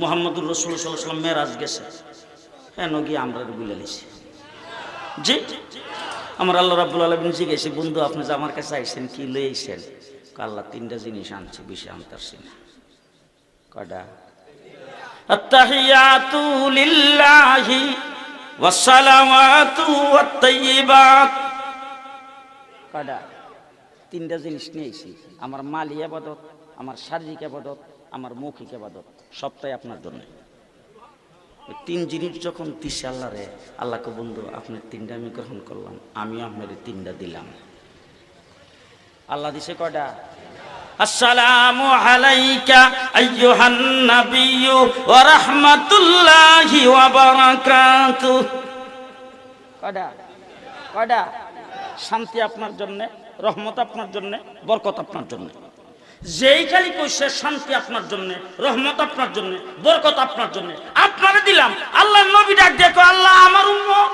মোহাম্মদুর রসুল সাল্লাম মেরাজ গেছে হ্যাঁ গিয়ে আমরা বুলে নিছি জি আমার আল্লাহ রাবুল আলমিন জিজ্ঞেসি বন্ধু আপনি যে আমার কাছে আইসেন কি লইছেন আল্লাহ তিনটা জিনিস আনছি বেশি আনতারছি না কটা التحيات لله والصلوات والطيبات কটা তিনটা জিনিস নিয়েছি আমার মালি আবাদত আমার শারীরিক আবাদত আমার মৌখিক আবাদত সবটাই আপনার জন্য। তিন জিনিস যখন দিছে আল্লাহ রে, আল্লাহকে বন্ধু, আপনি তিনটা আমি গ্রহণ করলাম, আমিও আপনার তিনটা দিলাম। আল্লাহ দিছে কয়টা? আলাইকা আইয়ুহান নাবিয়্যু ওয়া রাহমাতুল্লাহি ওয়া বারাকাতুহু কয়টা? কয়টা? শান্তি আপনার জন্য, রহমত আপনার জন্য, বরকত আপনার জন্য। যেই খালি কইছে শান্তি আপনার জন্য, রহমত আপনার জন্য, বরকত আপনার জন্য, আপনারে দিলাম। আল্লাহ নবী ডাক দেখো আল্লাহ আমার উম্মত।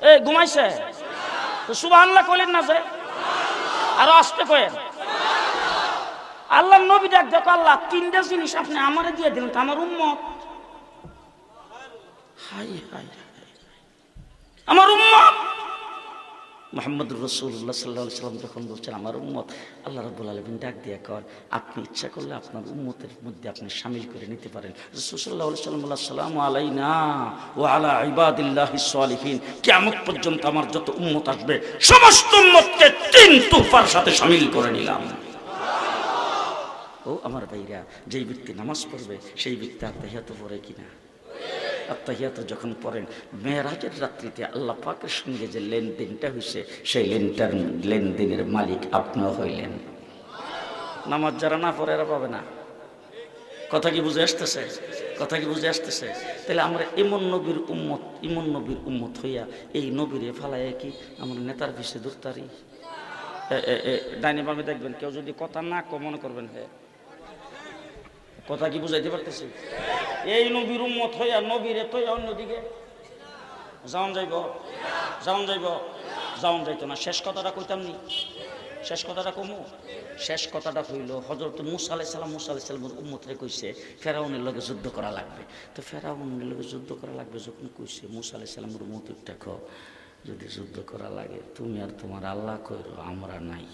এ, ঘুমাইছে? তো সুবহানাল্লাহ কইলেন না যে? আরও আসতে কয়েন। আল্লাহ নবী ডাক দেখো আল্লাহ, তিনটা জিনিস আপনি আমারে দিয়ে দিলেন, তো আমার উম্মত। হাই হাই হাই। আমার উম্মত? মোহাম্মদ রসুল্লাহ সাল্লাহ সাল্লাম যখন বলছেন, আমার উম্মত, আল্লাহ রব্বুল আলমিন ডাক দিয়ে কর আপনি ইচ্ছা করলে আপনার উম্মতের মধ্যে আপনি সামিল করে নিতে পারেন। রসুল্লাহ সাল্লাম সাল্লাম আলাইনা ও আলা ইবাদিল্লাহ সালিহীন। কেমন পর্যন্ত আমার যত উম্মত আসবে, সমস্ত উম্মতকে তিন তুফার সাথে সামিল করে নিলাম। ও আমার ভাইরা, যেই ব্যক্তি নামাজ পড়বে, সেই ব্যক্তি আত্মাহিয়াত পড়ে কিনা? আত্মাহিয়াত যখন পড়েন, মেয়েরাজের রাত্রিতে আল্লাহ পাকের সঙ্গে যে লেনদেনটা হয়েছে সেই লেনটার লেনদেনের মালিক আপনিও হইলেন। নামাজ যারা না পড়ে এরা পাবে না। কথা কি বুঝে আসতেছে? কথা কি বুঝে আসতেছে? তাহলে আমরা এমন নবীর উম্মত, ইমন নবীর উম্মত হইয়া এই নবীরে ফালাইয়া কি আমরা নেতার পিছিয়ে দূরতারি ডাইনি বামে দেখবেন, কেউ যদি কথা না কো মনে করবেন হ্যাঁ কথা কি বুঝাইতে পারতেছি? এই নবীর উম্মত হইয়া নবীরে তো অন্যদিকে। যাওন যাইব যাওন যাইব, যাওন যাইতো না। শেষ কথাটা কইতাম নি? শেষ কথাটা কমু? শেষ কথাটা হইল হজরত মুসা আলাই সালাম মুসা সালামের উম্মতরে কইছে, ফেরাউনের লগে যুদ্ধ করা লাগবে। তো ফেরাউনের লগে যুদ্ধ করা লাগবে যখন কইছে, মুসা আলাই সালামের উম্মতের দেখো, যদি যুদ্ধ করা লাগে, তুমি আর তোমার আল্লাহ কইরো, আমরা নাই।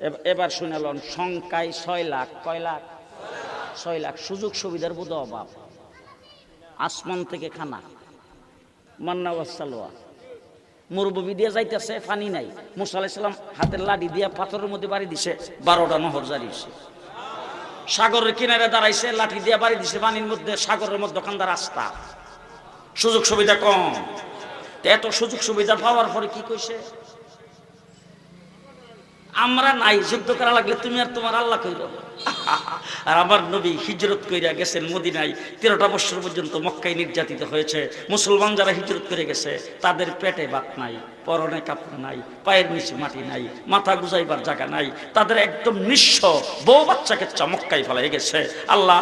এব- এবার শুনালন সংখ্যায় ছয় লাখ, কয় লাখ? ছয় লাখ সুযোগ সুবিধার বোধ অভাব। আসমান থেকে খানা। মান্না ওয়াসালোয়া মরুভূমি দিয়ে যাইতেছে পানি নাই। মুসা হাতের লাঠি দিয়া পাথরের মধ্যে বাড়ি দিছে, বারোটা নহর জারিছে সাগরের কিনারে দাঁড়াইছে, লাঠি দিয়া বাড়ি দিছে, পানির মধ্যে সাগরের মধ্যে ওখানকার রাস্তা। সুযোগ সুবিধা কম। এত সুযোগ সুবিধা পাওয়ার পরে কি কইছে? আমরা নাই, যুদ্ধ করা লাগলে তুমি আর তোমার আল্লাহ কইর। আর আমার নবী হিজরত কইরা গেছেন মদিনায় তেরোটা বছর পর্যন্ত মক্কায় নির্যাতিত হয়েছে। মুসলমান যারা হিজরত করে গেছে, তাদের পেটে বাত নাই, পরনে কাপড় নাই, পায়ের নিচে মাটি নাই, মাথা গুজাইবার জায়গা নাই। তাদের একদম নিঃস্ব বউ বাচ্চাকে মক্কায় ফেলাই গেছে। আল্লাহ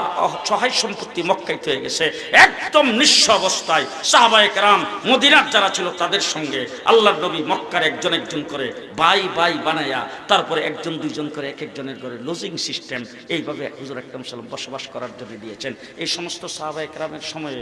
সহায় সম্পত্তি মক্কায় হয়ে গেছে। একদম নিঃস্ব অবস্থায় সাহাবায়ক রাম মদিনার যারা ছিল তাদের সঙ্গে আল্লাহ নবী মক্কার একজন একজন করে বাই বাই বানায়া, তারপরে একজন দুইজন করে এক একজনের ঘরে লজিং সিস্টেম এইভাবে হুজুর একদম সাল্লাম বসবাস করার জন্য দিয়েছেন। এই সমস্ত সাহাবা রামের সময়ে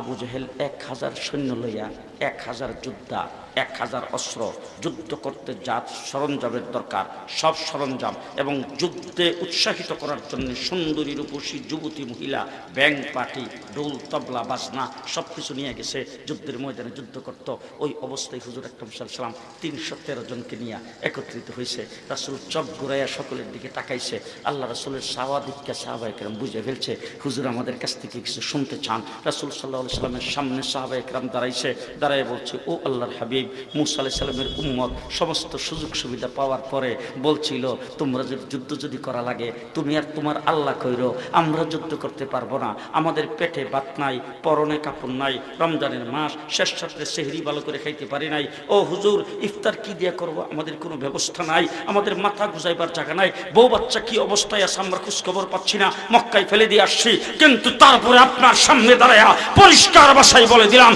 আবু জহেল এক হাজার সৈন্য লইয়া এক হাজার যোদ্ধা, এক হাজার অস্ত্র যুদ্ধ করতে যা সরঞ্জামের দরকার, সব সরঞ্জাম এবং যুদ্ধে উৎসাহিত করার জন্য সুন্দরী রূপসী যুবতী মহিলা, ব্যাং পার্টি ডোল তবলা, বাজনা সব কিছু নিয়ে গেছে যুদ্ধের ময়দানে যুদ্ধ করত। ওই অবস্থায় হুজুর আকরম সাল্লাম তিনশো তেরো জনকে নিয়ে একত্রিত হয়েছে। রাসুল চক ঘুরাইয়া সকলের দিকে তাকাইছে। আল্লাহ রাসুলের সাহাদিককে সাহাবাহিকরাম বুঝে ফেলছে। হুজুর আমাদের কাছ থেকে কিছু শুনতে চান। রাসুল সাল্লাহ সাল্লামের সামনে সাহাবাহিকরাম দাঁড়াইছে। দাঁড়ায় বলছে, ও আল্লাহর হাবিব, মুসা আলাহ সাল্লামের উম্মত, সমস্ত সুযোগ সুবিধা পাওয়ার পরে বলছিল, তোমরা যদি যুদ্ধ যদি করা লাগে, তুমি আর তোমার আল্লাহ কইরো আমরা যুদ্ধ করতে পারব না। আমাদের পেটে ভাত নাই, পরনে কাপড় নাই, রমজানের মাস, শেষ রাত্রে সেহরি ভালো করে খাইতে পারি নাই। ও হুজুর, ইফতার কি দিয়ে করব? আমাদের কোনো ব্যবস্থা নাই, আমাদের মাথা গুজাইবার জায়গা নাই। বউ বাচ্চা কি অবস্থায় আছে আমরা খোঁজখবর পাচ্ছি না। মক্কায় ফেলে দিয়ে আসছি, কিন্তু তারপরে আপনার সামনে দাঁড়ায়া পরিষ্কার বাসায় বলে দিলাম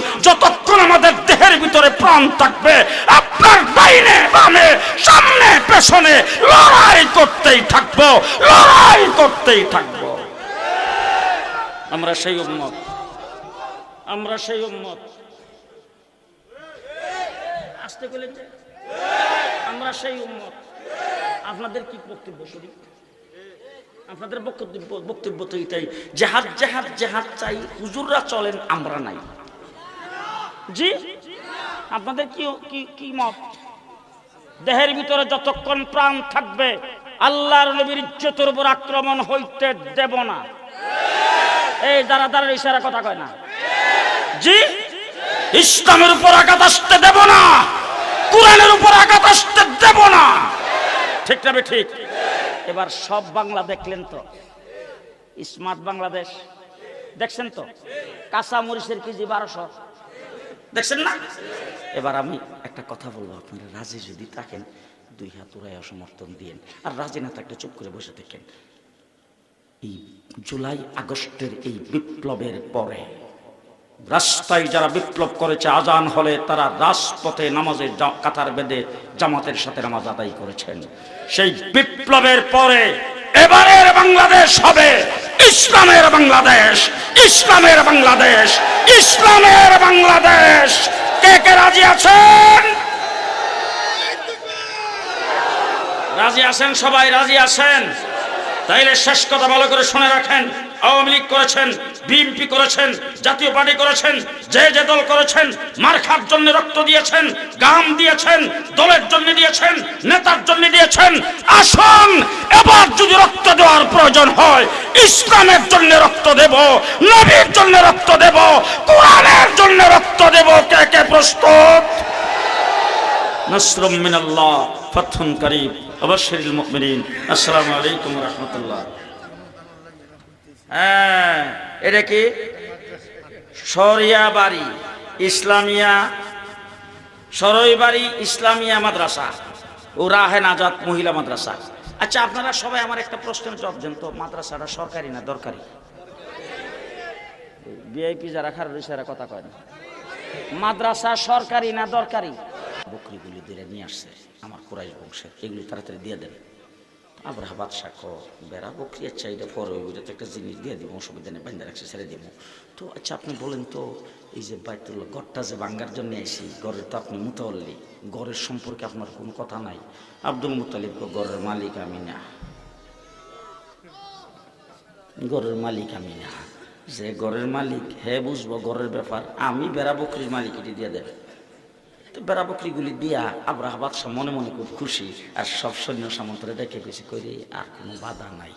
যতক্ষণ আমাদের দেহের ভিতরে প্রাণ থাকবে, আপনার ডাইনে বামে, সামনে, পেছনে লড়াই করতেই থাকব, লড়াই করতেই থাকব। আমরা সেই উম্মত। আমরা সেই উম্মত। আসতে গেলেন আমরা সেই উম্মত। আপনাদের কি বক্তব্য করি? আপনাদের বক্তব্য বক্তব্য তো এটাই, জেহাদ জেহাদ জেহাদ চাই, হুজুররা চলেন, আমরা নাই। জি? আপনাদের কি কি মত? দেহের ভিতরে যতক্ষণ প্রাণ থাকবে, আল্লাহর নবীর ইজ্জতের উপর আক্রমণ হইতে দেব না। এই যারা দ্বারা ইশারা কথা কয় না। জি? ইসলামের উপর আঘাত আসতে দেব না। কোরআনের উপর আঘাত আসতে দেব না। ঠিক না ঠিক? এবার সব বাংলা দেখলেন তো। স্মার্ট বাংলাদেশ। দেখছেন তো? কাঁচা মরিচের কেজি বারোশো। দেখছেন না? এবার আমি একটা কথা বলব, আপনারা রাজি যদি থাকেন, দুই হাত উড়াইয়া সমর্থন দিয়েন। আর রাজি না থাকলে চুপ করে বসে থাকেন। এই জুলাই আগস্টের এই বিপ্লবের পরে, রাস্তায় যারা বিপ্লব করেছে, আজান হলে তারা রাজপথে নামাজের কাতার বেঁধে জামাতের সাথে নামাজ আদায় করেছেন। সেই বিপ্লবের পরে এবারের বাংলাদেশ হবে। ইসলামের বাংলাদেশ ইসলামের বাংলাদেশ ইসলামের বাংলাদেশ। কে কে রাজি আছেন? রাজি আছেন সবাই? রাজি আছেন? তাইলে শেষ কথা ভালো করে শুনে রাখেন। আওয়ামী লীগ করেছেন, বিএনপি করেছেন, জাতীয় পার্টি করেছেন, যে যে দল করেছেন মার্খার জন্য রক্ত দিয়েছেন, গাম দিয়েছেন, দলের জন্য দিয়েছেন, নেতার জন্য দিয়েছেন, আসুন, এবার যদি রক্ত দেওয়ার প্রয়োজন হয়, ইসলামের জন্য রক্ত দেব, নবীর জন্য রক্ত দেব, কোরআনের জন্য রক্ত দেব, কে কে প্রস্তুত? নসরুম মিনাল্লাহ, ফাতহুন করিম অবশ্যরিল মুমিনিন, আসসালামু আলাইকুম রাহমাতুল্লাহ। হ্যাঁ এটা কি? সরিয়া বাড়ি, ইসলামিয়া সরই বাড়ি, ইসলামিয়া মাদ্রাসা। ও রাহেন আজাদ মহিলা মাদ্রাসা। আচ্ছা আপনারা সবাই আমার একটা প্রশ্নের জবাব দেন তো, মাদ্রাসাটা সরকারি না দরকারি? ভিআইপি যারা খারাপ রয়েছে কথা কয় না। মাদ্রাসা সরকারি না দরকারি? বকরিগুলি দিয়ে নিয়ে আসছে আমার কোরাইশ বংশের। এগুলি তাড়াতাড়ি দিয়ে দেন। আবার বাদশা ক বেড়া বকরি আচ্ছা এটা পরে ওইটা তো একটা জিনিস দিয়ে দিব অসুবিধা নেই, বাইন্দা রাখছে, ছেড়ে দিব তো আচ্ছা আপনি বলেন তো, এই যে বাইতুল্লাহ গড়টা যে বাঙ্গার জন্য আইসি গড়ের তো আপনি মুতাল্লি গড়ের সম্পর্কে আপনার কোনো কথা নাই। আব্দুল মুতালিব গড়ের মালিক আমি না। গড়ের মালিক আমি না। যে গড়ের মালিক, হে বুঝব গড়ের ব্যাপার, আমি বেড়া বকরির মালিক, এটি দিয়ে দেবে। তো বেড়া বকরিগুলি দিয়া আব্রাহ বাদশাহ মনে মনে খুব খুশি। আর সব সৈন্য সামন্তরে দেখে বেশি করি আর কোনো বাধা নাই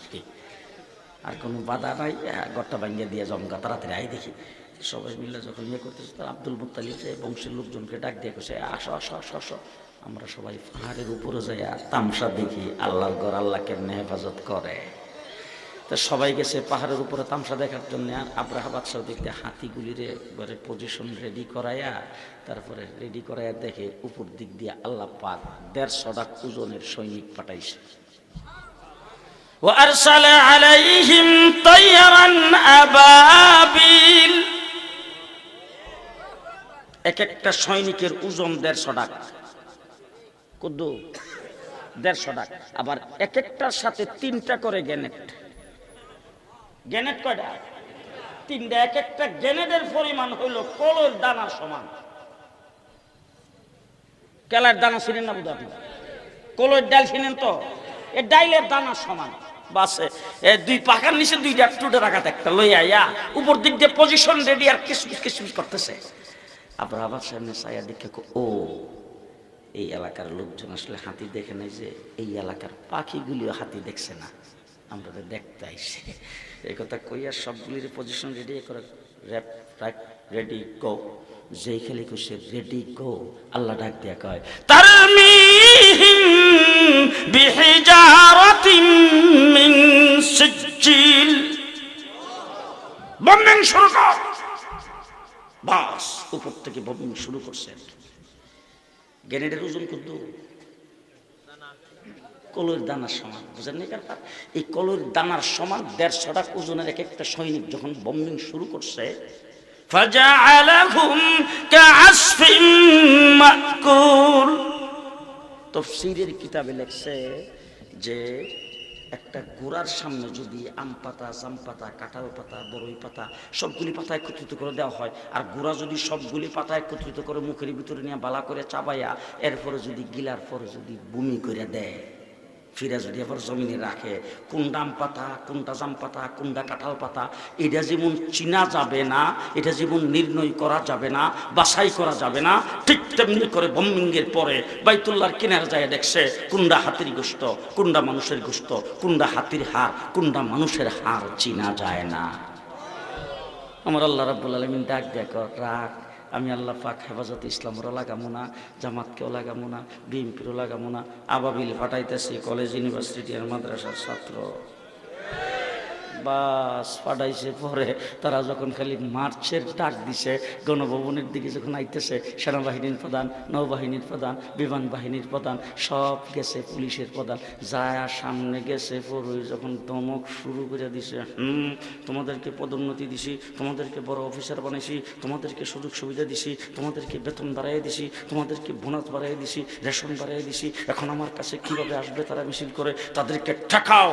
আর কোনো বাধা নাই গড়টা ভাঙ্গিয়ে দিয়ে জমগা তাড়াতাড়ি আই দেখি। সবাই মিলে যখন ইয়ে করতেছে তার আব্দুল যে বংশের লোকজনকে ডাক দিয়ে কছে আসো আসো আসো আসো। আমরা সবাই পাহাড়ের উপরে যাই আর তামসা দেখি, আল্লাহর গড় আল্লাহ কেমনে হেফাজত করে। তো সবাই গেছে পাহাড়ের উপরে তামসা দেখার জন্য আর আব্রাহা বাদশাহ দেখতে হাতিগুলিরে এবারে পজিশন রেডি করাইয়া তারপরে রেডি করাইয়া দেখে উপর দিক দিয়ে আল্লাহ পাক দেড়শোটা ওজনের সৈনিক পাঠাইছে وأرسل عليهم طيرا أبابيل এক একটা সৈনিকের ওজন দেড়শো টাকা কুদ্দু দেড়শো টাকা আবার এক একটার সাথে তিনটা করে গ্যানেট গ্যানেট কয়টা? তিনটা, এক একটা গ্যানেটের পরিমাণ হইল কলোর দানার সমান। কেলার দানা ছিলেন না বুঝা আপনি কলোর ডাল ছিলেন তো? এ ডাইলের দানার সমান। বাসে, এ দুই পাখার নিচে দুইটা টুটে রাখা একটা লইয়া ইয়া উপর দিক দিয়ে পজিশন রেডি আর কিসমিস কিসমিস করতেছে। আবার আবার সামনে সায়া দেখে ও, এই এলাকার লোকজন আসলে হাতি দেখে নাই যে এই এলাকার পাখিগুলিও হাতি দেখছে না। আমরা দেখতে আইসি। এই কথা কইয়া সবগুলির পজিশন রেডি করে র্যাপ রাইট রেডি গো যেই খেলে সে রেডি গো আল্লাহ ডাক দিয়া কয় বম্বিং শুরু বাস, উপর থেকে বম্বিং শুরু করছে। গ্রেনেডের ওজন কিন্তু কলর দানার সমান, বুঝেন নি ব্যাপার? এই কলর দানার সমান দেড়শো দেড়শোটা ওজনের এক একটা সৈনিক যখন বম্বিং শুরু করছে তফসিরের কিতাবে লেখছে যে একটা গোড়ার সামনে যদি আম পাতা, জাম পাতা, কাঁঠাল পাতা বড়ই পাতা সবগুলি পাতা একত্রিত করে দেওয়া হয়, আর গোড়া যদি সবগুলি পাতা একত্রিত করে মুখের ভিতরে নিয়ে বালা করে চাবাইয়া এরপরে যদি গিলার পরে যদি বমি করে দেয় ফিরা যদি আবার জমিনে রাখে কোনটা আম পাতা, কোনটা জাম পাতা, কোনটা কাঁঠাল পাতা, এটা যেমন চিনা যাবে না, এটা যেমন নির্ণয় করা যাবে না, বাছাই করা যাবে না, ঠিক তেমনি করে বম্বিংয়ের পরে বাইতুল্লার কিনার যায় দেখছে, কোনটা হাতির গোস্ত, কোনটা মানুষের গোস্ত, কোনটা হাতির হার কোনটা মানুষের হার চিনা যায় না। আমার আল্লাহ রাব্বুল আলমিন ডাক দেখ রাখ। আমি আল্লাহ পাক হেফাজত ইসলামরও লাগামো না, জামাতকেও লাগামো না বিএমপিরও লাগামো না, আবাবিল ফাটাইতেছি কলেজ ইউনিভার্সিটি আর মাদ্রাসার ছাত্র। বাস পাঠাইছে পরে তারা যখন খালি মার্চের ডাক দিছে, গণভবনের দিকে যখন আইতেছে, সেনাবাহিনীর প্রধান, নৌবাহিনীর প্রধান, বিমান বাহিনীর প্রধান, সব গেছে পুলিশের প্রধান। যায় সামনে গেছে পরে যখন দমক শুরু করে দিছে, হুম, তোমাদেরকে পদোন্নতি দিছি, তোমাদেরকে বড় অফিসার বানাইছি, তোমাদেরকে সুযোগ সুবিধা দিছি, তোমাদেরকে বেতন বাড়াই দিছি, তোমাদেরকে বোনাস বাড়াই দিছি, রেশন বাড়াই দিছি, এখন আমার কাছে কীভাবে আসবে তারা মিছিল করে, তাদেরকে ঠেকাও।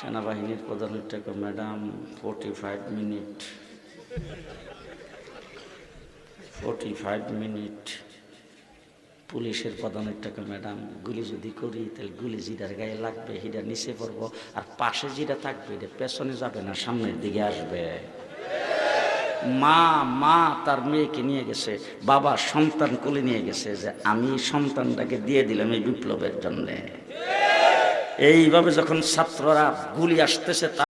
সেনাবাহিনীর প্রধানের টাকা madam forty five minute. Forty five minute. পুলিশের প্রধানের টাকা ম্যাডাম, গুলি যদি করি, তাহলে গুলি জিরার গায়ে লাগবে হিটা নিচে পড়ব, আর পাশে যেটা থাকবে, এটা পেছনে যাবে না, সামনের দিকে আসবে। মা মা তার মেয়েকে নিয়ে গেছে বাবা সন্তান কোলে নিয়ে গেছে, যে আমি সন্তানটাকে দিয়ে দিলাম এই বিপ্লবের জন্যে। এইভাবে যখন ছাত্ররা গুলি আসতেছে